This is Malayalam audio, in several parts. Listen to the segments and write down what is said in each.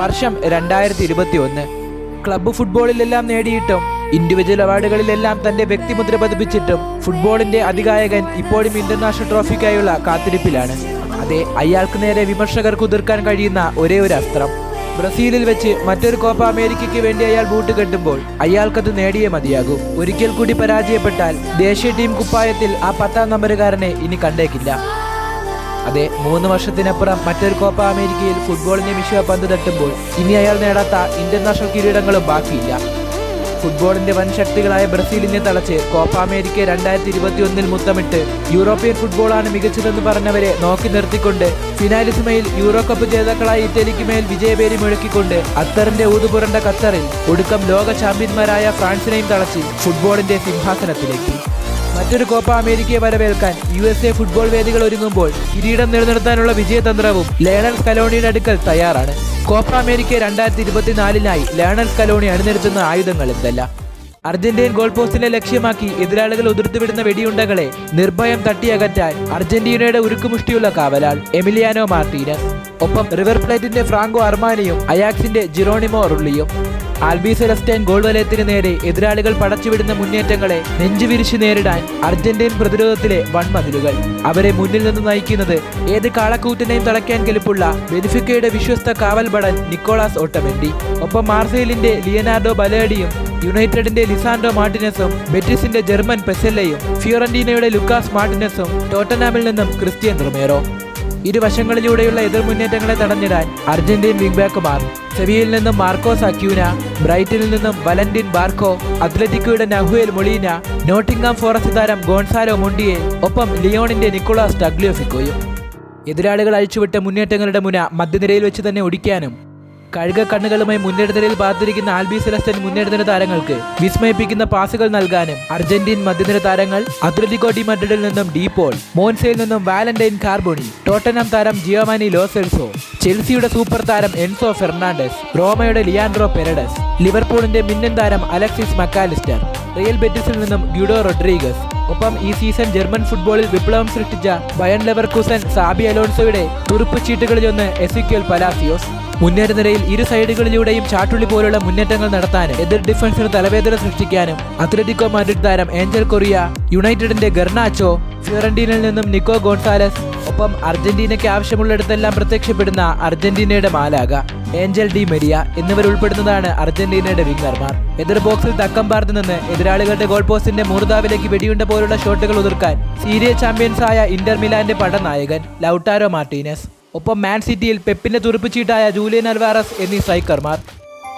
വർഷം രണ്ടായിരത്തി ഇരുപത്തി ഒന്ന് ക്ലബ്ബ് ഫുട്ബോളിലെല്ലാം നേടിയിട്ടും ഇൻഡിവിജ്വൽ അവാർഡുകളിലെല്ലാം തന്റെ വ്യക്തിമുദ്ര പതിപ്പിച്ചിട്ടും ഫുട്ബോളിന്റെ അതികായകൻ ഇപ്പോഴും ഇന്റർനാഷണൽ ട്രോഫിക്കായുള്ള കാത്തിരിപ്പിലാണ്. അതെ അയാൾക്ക് നേരെ വിമർശകർ കുതിർക്കാൻ കഴിയുന്ന ഒരേ ഒരു അസ്ത്രം. ബ്രസീലിൽ വെച്ച് മറ്റൊരു കോപ്പ അമേരിക്കയ്ക്ക് വേണ്ടി അയാൾ ബൂട്ട് കെട്ടുമ്പോൾ അയാൾക്കത് നേടിയേ മതിയാകൂ. ഒരിക്കൽ കൂടി പരാജയപ്പെട്ടാൽ ദേശീയ ടീം കുപ്പായത്തിൽ ആ പത്താം നമ്പരുകാരനെ ഇനി കണ്ടേക്കില്ല. അതെ മൂന്ന് വർഷത്തിനപ്പുറം മറ്റൊരു കോപ്പ അമേരിക്കയിൽ ഫുട്ബോളിന്റെ വിശ്വ പന്ത് തട്ടുമ്പോൾ ഇനി അയാൾ നേടാത്ത ഇന്റർനാഷണൽ കിരീടങ്ങളും ബാക്കിയില്ല. ഫുട്ബോളിന്റെ വൻ ശക്തികളായ ബ്രസീലിനെ തളച്ച് കോപ്പ അമേരിക്ക രണ്ടായിരത്തി ഇരുപത്തി ഒന്നിൽ മുത്തമിട്ട് യൂറോപ്യൻ ഫുട്ബോളാണ് മികച്ചതെന്ന് പറഞ്ഞവരെ നോക്കി നിർത്തിക്കൊണ്ട് ഫിനാലിസിമയിൽ യൂറോ കപ്പ് ജേതാക്കളായ ഇറ്റലിക്ക് മേൽ വിജയപേരി മുഴക്കിക്കൊണ്ട് അത്തറിന്റെ ഊതുപുരണ്ട ഖത്തറിൽ ഒടുക്കം ലോക ചാമ്പ്യന്മാരായ ഫ്രാൻസിനെയും തളച്ച് ഫുട്ബോളിന്റെ സിംഹാസനത്തിലേക്ക് മറ്റൊരു കോപ്പ അമേരിക്കയെ വരവേൽക്കാൻ യു എസ് എ ഫുട്ബോൾ വേദികൾ ഒരുങ്ങുമ്പോൾ കിരീടം നിലനിർത്താനുള്ള വിജയതന്ത്രവും ലേണൽ സ്കലോണിയുടെ അടുക്കൽ തയ്യാറാണ്. കോപ്പ അമേരിക്ക രണ്ടായിരത്തി ഇരുപത്തിനാലിനായി ലേണൽ സ്കലോണി അണിനിരത്തുന്ന ആയുധങ്ങൾ എന്തല്ല? അർജന്റീൻ ഗോൾ പോസ്റ്റിനെ ലക്ഷ്യമാക്കി എതിരാളികൾ ഉതിർത്തുവിടുന്ന വെടിയുണ്ടകളെ നിർഭയം തട്ടിയകറ്റാൻ അർജന്റീനയുടെ ഉരുക്കുമുഷ്ടിയുള്ള കാവലാൾ എമിലിയാനോ മാർട്ടീനസ് ഒപ്പം റിവർ പ്ലേറ്റിന്റെ ഫ്രാങ്കോ അർമാനിയും അയാക്സിന്റെ ജിറോണിമോ റുള്ളിയും. ആൽബി സെലസ്റ്റൈൻ ഗോൾ വലയത്തിന് നേരെ എതിരാളികൾ പടച്ചുവിടുന്ന മുന്നേറ്റങ്ങളെ നെഞ്ചുവിരിച്ചു നേരിടാൻ അർജന്റീൻ പ്രതിരോധത്തിലെ വൺമതിലുകൾ അവരെ മുന്നിൽ നിന്ന് നയിക്കുന്നത് ഏത് കാളക്കൂറ്റിനെയും തളയ്ക്കാൻ കെലുപ്പുള്ള ബെനിഫിക്കയുടെ വിശ്വസ്ത കാവൽ ഭടൻ നിക്കോളാസ് ഓട്ടമെന്റി ഒപ്പം മാർസയിലിന്റെ ലിയനാർഡോ ബലേഡിയും യുണൈറ്റഡിന്റെ ലിസാൻഡോ മാർട്ടിനസും ബെറ്റിസിന്റെ ജർമ്മൻ പെസെല്ലയും ഫിയോറന്റീനയുടെ ലുക്കാസ് മാർട്ടിനസും ടോട്ടനാമിൽ നിന്നും ക്രിസ്ത്യൻ റൊമേറോ. ഇരുവശങ്ങളിലൂടെയുള്ള എതിർ മുന്നേറ്റങ്ങളെ തടഞ്ഞിടാൻ അർജന്റീൻ വിംഗ്ബാക്കുമാർ. സെവിയിൽ നിന്നും മാർക്കോസ് അക്യൂന ബ്രൈറ്റനിൽ നിന്നും വലന്റിൻ ബാർക്കോ അത്ലറ്റിക്കോയുടെ നഹുവേൽ മൊളീന നോട്ടിംഗാം ഫോറസ്റ്റ് താരം ഗോൺസാലോ മൊണ്ടിയെ ഒപ്പം ലിയോണിന്റെ നിക്കോളാസ് ടഗ്ലിയോഫിക്കോയും എതിരാളികൾ അഴിച്ചുവിട്ട മുന്നേറ്റങ്ങളുടെ മുന മധ്യനിരയിൽ വെച്ച് തന്നെ ഒടിക്കാനും കഴുക കണ്ണുകളുമായി മുന്നേടുന്നതിൽ പാർത്തിരിക്കുന്ന ആൽബി സെലസ്റ്റൻ മുന്നേടുന്ന താരങ്ങൾക്ക് വിസ്മയിപ്പിക്കുന്ന പാസുകൾ നൽകാനും അർജന്റീൻ മധ്യനിര താരങ്ങൾ അത്ലറ്റിക്കോ മഡ്രിഡിൽ നിന്നും ഡീപോൾ മോൻസയിൽ നിന്നും വാലന്റൈൻ കാർബോണി ടോട്ടനം താരം ജിയോമാനി ലോസെൽസോ ചെൽസിയുടെ സൂപ്പർ താരം എൻസോ ഫെർണാണ്ടസ് റോമയുടെ ലിയാൻഡ്രോ പെരഡസ് ലിവർപൂളിന്റെ മിന്നൻ താരം അലക്സിസ് മക്കാലിസ്റ്റർ റിയൽ ബെറ്റിസിൽ നിന്നും ഗ്യൂഡോ റൊഡ്രീഗസ് ഒപ്പം ഈ സീസൺ ജർമ്മൻ ഫുട്ബോളിൽ വിപ്ലവം സൃഷ്ടിച്ച ബയൺ ലെവർകൂസൻ സാബി അലോൺസോയുടെ തുറുപ്പ് ചീട്ടുകളിലൊന്ന് എസിക്യൽ പലാസിയോസ്. മുന്നേറ്റ നിരയിൽ ഇരു സൈഡുകളിലൂടെയും ചാട്ടുള്ളി പോലുള്ള മുന്നേറ്റങ്ങൾ നടത്താനും എതിർ ഡിഫൻസിന് തലവേദന സൃഷ്ടിക്കാനും അത്ലറ്റിക്കോ മാഡ്രിഡ് താരം ഏഞ്ചൽ കൊറിയ യുണൈറ്റഡിന്റെ ഗർണാച്ചോ ഫിയറന്റീനിൽ നിന്നും നിക്കോ ഗോൺസാലസ് ഒപ്പം അർജന്റീനയ്ക്ക് ആവശ്യമുള്ളിടത്തെല്ലാം പ്രത്യക്ഷപ്പെടുന്ന അർജന്റീനയുടെ മാലാക ഏഞ്ചൽ ഡി മെരിയ എന്നിവരുൾപ്പെടുന്നതാണ് അർജന്റീനയുടെ വിങ്ങർമാർ. എതിർ ബോക്സിൽ തക്കം പാർത്ത് നിന്ന് എതിരാളികളുടെ ഗോൾ പോസ്റ്റിന്റെ മൂർദാവിലേക്ക് വെടിയുണ്ട പോലുള്ള ഷോട്ടുകൾ ഉതിർക്കാൻ സീരിയ ചാമ്പ്യൻസായ ഇന്റർ മിലാന്റെ പടനായകൻ ലൌട്ടാരോ മാർട്ടീനസ്. ഒപ്പം മാൻ സിറ്റിയിൽ പെപ്പിന്റെ തുറുപ്പുചീട്ടായ ജൂലിയൻ അൽവാറസ് എന്നീ സൈക്കർമാർ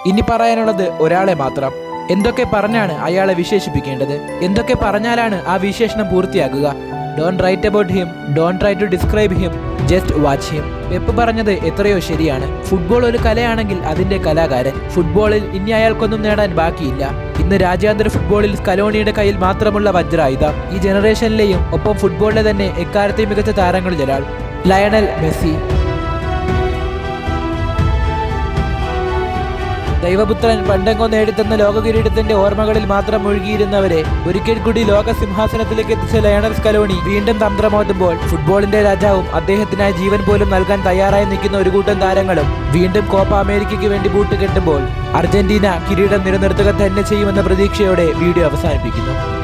ഇനി പറയാനുള്ളത് ഒരാളെ മാത്രം. എന്തൊക്കെ പറഞ്ഞാണ് അയാളെ വിശേഷിപ്പിക്കേണ്ടത്? എന്തൊക്കെ പറഞ്ഞാലാണ് ആ വിശേഷണം പൂർത്തിയാക്കുക don't write about him don't try to describe him just watch him Pep പറഞ്ഞത് എത്രയോ ശരിയാണ്. ഫുട്ബോൾ ഒരു കലയാണെങ്കിൽ അതിന്റെ കലാകാരൻ. ഫുട്ബോളിൽ ഇനി അയാൾക്കൊന്നും നേടാൻ ബാക്കിയില്ല. ഇന്ന് രാജ്യാന്തര ഫുട്ബോളിൽ കലോണിയുടെ കയ്യിൽ മാത്രമുള്ള വജ്രായുധം. ഈ ജനറേഷനിലെയും ഒപ്പം ഫുട്ബോളിലെ തന്നെ എക്കാലത്തെയും മികച്ച താരങ്ങളിൽ ഒരാൾ ലയണൽ മെസ്സി. ദൈവപുത്രൻ പണ്ടെങ്ങോ നേടിത്തന്ന ലോക കിരീടത്തിന്റെ ഓർമ്മകളിൽ മാത്രം മുഴുകിയിരുന്നവരെ ഒരിക്കൽ കൂടി ലോക സിംഹാസനത്തിലേക്ക് എത്തിച്ച ലയണൽ സ്കലോണി വീണ്ടും തന്ത്രമോതുമ്പോൾ ഫുട്ബോളിന്റെ രാജാവും അദ്ദേഹത്തിനായി ജീവൻ പോലും നൽകാൻ തയ്യാറായി നിൽക്കുന്ന ഒരു കൂട്ടം താരങ്ങളും വീണ്ടും കോപ്പ അമേരിക്കയ്ക്ക് വേണ്ടി ബൂട്ട് കെട്ടുമ്പോൾ അർജന്റീന കിരീടം നിലനിർത്തുക തന്നെ ചെയ്യുമെന്ന പ്രതീക്ഷയോടെ വീഡിയോ അവസാനിപ്പിക്കുന്നു.